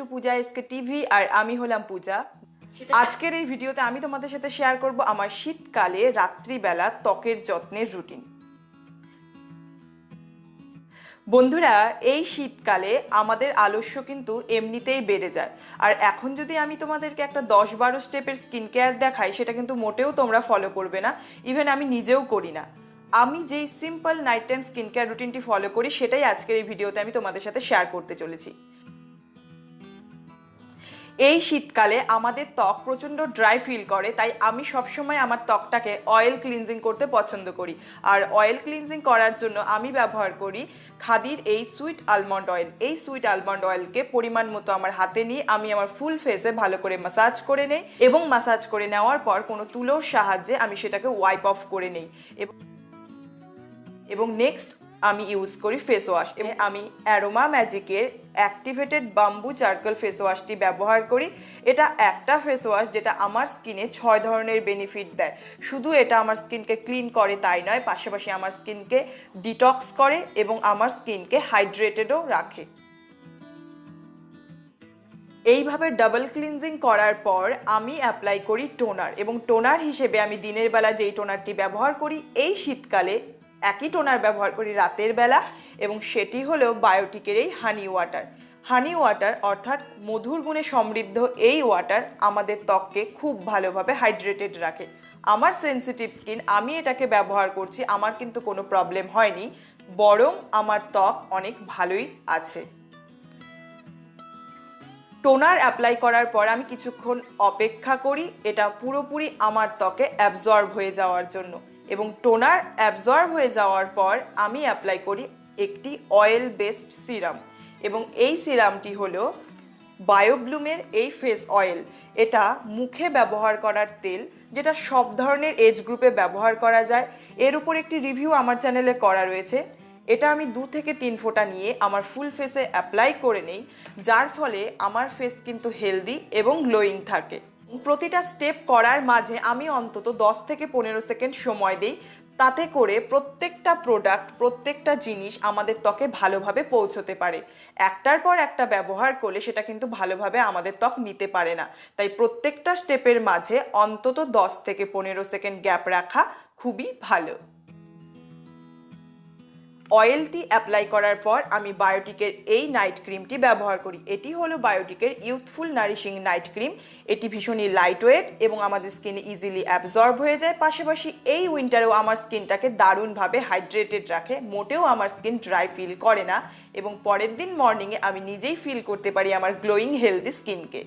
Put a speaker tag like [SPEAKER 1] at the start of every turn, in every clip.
[SPEAKER 1] Two Puja SK TV আর আমি হলাম পূজা। আজকের এই ভিডিওতে আমি তোমাদের সাথে শেয়ার করব আমার শীতকালে রাত্রিবেলা ত্বকের যত্নের রুটিন বন্ধুরা এই শীতকালে আমাদের আলস্য কিন্তু এমনিতেই বেড়ে যায়। আর এখন যদি আমি তোমাদেরকে একটা দশ বারো স্টেপের স্কিন কেয়ার দেখাই সেটা কিন্তু মোটেও তোমরা ফলো করবে না। ইভেন আমি নিজেও করি না। আমি যেই simple night time skin care রুটিনটি follow করি সেটাই আজকের এই ভিডিওতে আমি তোমাদের সাথে শেয়ার করতে চলেছি। এই শীতকালে আমাদের ত্বক প্রচণ্ড ড্রাই ফিল করে, তাই আমি সবসময় আমার ত্বকটাকে অয়েল ক্লিনজিং করতে পছন্দ করি। আর অয়েল ক্লিনজিং করার জন্য আমি ব্যবহার করি খাদির এই সুইট আলমন্ড অয়েল এই সুইট আলমন্ড অয়েলকে পরিমাণ মতো আমার হাতে নিয়ে আমি আমার ফুল ফেসে ভালো করে মাসাজ করে নেই এবং মাসাজ করে নেওয়ার পর কোনো তুলোর সাহায্যে আমি সেটাকে ওয়াইপ অফ করে নেই। এবং নেক্সট আমি ইউজ করি ফেস ওয়াশ এবং আমি অ্যারোমা ম্যাজিকের অ্যাক্টিভেটেড বাম্বু চার্কল ফেস ওয়াশটি ব্যবহার করি। এটা একটা ফেস ওয়াশ যেটা আমার স্কিনে ছয় ধরনের বেনিফিট দেয়। শুধু এটা আমার স্কিনকে ক্লিন করে তাই নয়, পাশাপাশি আমার স্কিনকে ডিটক্স করে এবং আমার স্কিনকে হাইড্রেটেডও রাখে। এইভাবে ডাবল ক্লিনজিং করার পর আমি অ্যাপ্লাই করি টোনার এবং টোনার হিসেবে আমি দিনের বেলা যেই টোনারটি ব্যবহার করি, এই শীতকালে একই টোনার ব্যবহার করি রাতের বেলা এবং সেটি হলো বায়োটিকের এই হানি ওয়াটার হানি ওয়াটার অর্থাৎ মধুর গুণে সমৃদ্ধ এই ওয়াটার আমাদের ত্বককে খুব ভালোভাবে হাইড্রেটেড রাখে। আমার সেন্সিটিভ স্কিন আমি এটাকে ব্যবহার করছি, আমার কিন্তু কোনো প্রবলেম হয়নি, বরং আমার ত্বক অনেক ভালোই আছে। টোনার অ্যাপ্লাই করার পর আমি কিছুক্ষণ অপেক্ষা করি, এটা পুরোপুরি আমার ত্বকে অ্যাবজর্ব হয়ে যাওয়ার জন্য। এবং টোনার অ্যাবজর্ব হয়ে যাওয়ার পর আমি অ্যাপ্লাই করি একটি অয়েল বেসড সিরাম এবং এই সিরামটি হলো বায়োব্লুমের এই ফেস অয়েল এটা মুখে ব্যবহার করার তেল, যেটা সব ধরনের এজ গ্রুপে ব্যবহার করা যায়। এর উপর একটি রিভিউ আমার চ্যানেলে করা রয়েছে। এটা আমি দু থেকে তিন ফোঁটা নিয়ে আমার ফুল ফেসে অ্যাপ্লাই করে নেই, যার ফলে আমার ফেস কিন্তু হেলদি এবং গ্লোয়িং থাকে। প্রতিটা স্টেপ করার মাঝে আমি অন্তত দশ থেকে পনেরো সেকেন্ড সময় দিই। তাতে করে প্রত্যেকটা প্রোডাক্ট প্রত্যেকটা জিনিস আমাদের ত্বকে ভালোভাবে পৌঁছতে পারে। একটার পর একটা ব্যবহার করলে সেটা কিন্তু ভালোভাবে আমাদের ত্বক নিতে পারে না। তাই প্রত্যেকটা স্টেপের মাঝে অন্তত দশ থেকে পনেরো সেকেন্ড গ্যাপ রাখা খুবই ভালো। অয়েলটি অ্যাপ্লাই করার পর আমি বায়োটিকের এই নাইট ক্রিমটি ব্যবহার করি। এটি হলো বায়োটিকের ইউথফুল নারিশিং নাইট ক্রিম। এটি ভীষণই লাইট ওয়েট এবং আমাদের স্কিনে ইজিলি অ্যাবজর্ব হয়ে যায়। পাশাপাশি এই উইন্টারেও আমার স্কিনটাকে দারুণভাবে হাইড্রেটেড রাখে। মোটেও আমার স্কিন ড্রাই ফিল করে না এবং পরের দিন মর্নিংয়ে আমি নিজেই ফিল করতে পারি আমার গ্লোয়িং হেলদি স্কিনকে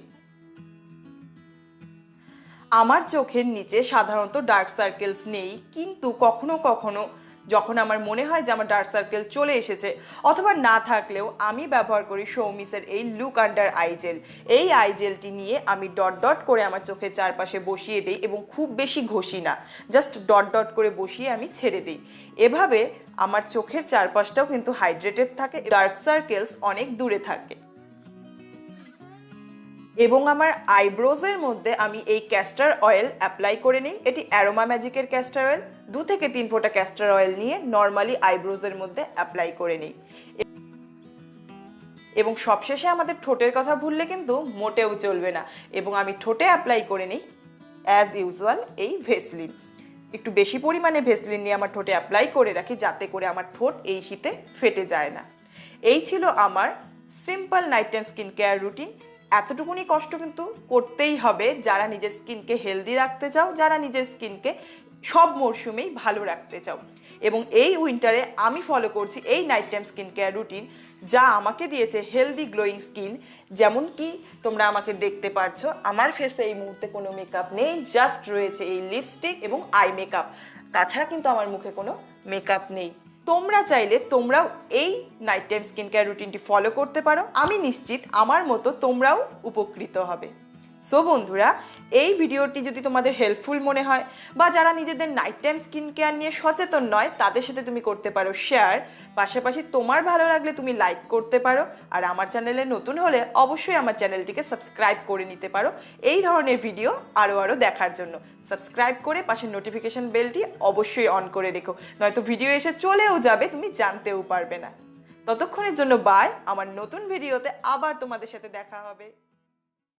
[SPEAKER 1] আমার চোখের নিচে সাধারণত ডার্ক সার্কেলস নেই, কিন্তু কখনো কখনো যখন আমার মনে হয় যে আমার ডার্ক সার্কেল চলে এসেছে, অথবা না থাকলেও আমি ব্যবহার করি সৌমিসের এই লুক আন্ডার আই জেল এই আই জেলটি নিয়ে আমি ডট ডট করে আমার চোখের চারপাশে বসিয়ে দিই এবং খুব বেশি ঘষি না। জাস্ট ডট ডট করে বসিয়ে আমি ছেড়ে দিই। এভাবে আমার চোখের চারপাশটাও কিন্তু হাইড্রেটেড থাকে। ডার্ক সার্কেলস অনেক দূরে থাকে। এবং আমার আইব্রোজের মধ্যে আমি এই ক্যাস্টার অয়েল অ্যাপ্লাই করে নিই। এটি অ্যারোমা ম্যাজিকের ক্যাস্টার অয়েল দু থেকে তিন ফোঁটা ক্যাস্টার অয়েল নিয়ে নর্মালি আইব্রোজের মধ্যে অ্যাপ্লাই করে নিই। এবং সবশেষে আমাদের ঠোঁটের কথা ভুললে কিন্তু মোটেও চলবে না। এবং আমি ঠোঁটে অ্যাপ্লাই করে নিই অ্যাজ ইউজুয়াল এই ভেসলিন একটু বেশি পরিমাণে ভেসলিন নিয়ে আমার ঠোঁটে অ্যাপ্লাই করে রাখি যাতে করে আমার ঠোঁট এই শীতে ফেটে যায় না। এই ছিল আমার simple night time skin care routine এতটুকুনি কষ্ট কিন্তু করতেই হবে যারা নিজের স্কিনকে হেলদি রাখতে চাও, যারা নিজের স্কিনকে সব মরশুমেই ভালো রাখতে চাও। এবং এই উইন্টারে আমি ফলো করছি এই night time skin care routine যা আমাকে দিয়েছে হেলদি গ্লোয়িং স্কিন যেমন কি তোমরা আমাকে দেখতে পারছ, আমার ফেসে এই মুহূর্তে কোনো মেকআপ নেই জাস্ট রয়েছে এই লিপস্টিক এবং আই মেকআপ তাছাড়া কিন্তু আমার মুখে কোনো মেকআপ নেই। তোমরা চাইলে তোমরাও এই নাইট টাইম স্কিন কেয়ার রুটিনটি ফলো করতে পারো। আমি নিশ্চিত আমার মতো তোমরাও উপকৃত হবে। সো বন্ধুরা, এই ভিডিওটি যদি তোমাদের হেল্পফুল মনে হয় বা যারা নিজেদের নাইট টাইম স্কিন কেয়ার নিয়ে সচেতন নয়, তাদের সাথে তুমি করতে পারো শেয়ার পাশাপাশি তোমার ভালো লাগলে তুমি লাইক করতে পারো আর আমার চ্যানেলে নতুন হলে অবশ্যই আমার চ্যানেলটিকে সাবস্ক্রাইব করে নিতে পারো এই ধরনের ভিডিও আরও আরও দেখার জন্য। সাবস্ক্রাইব করে পাশে নোটিফিকেশন বেলটি অবশ্যই অন করে রেখো, নয়তো ভিডিও এসে চলেও যাবে, তুমি জানতেও পারবে না। ততক্ষণের জন্য বাই আমার নতুন ভিডিওতে আবার তোমাদের সাথে দেখা হবে।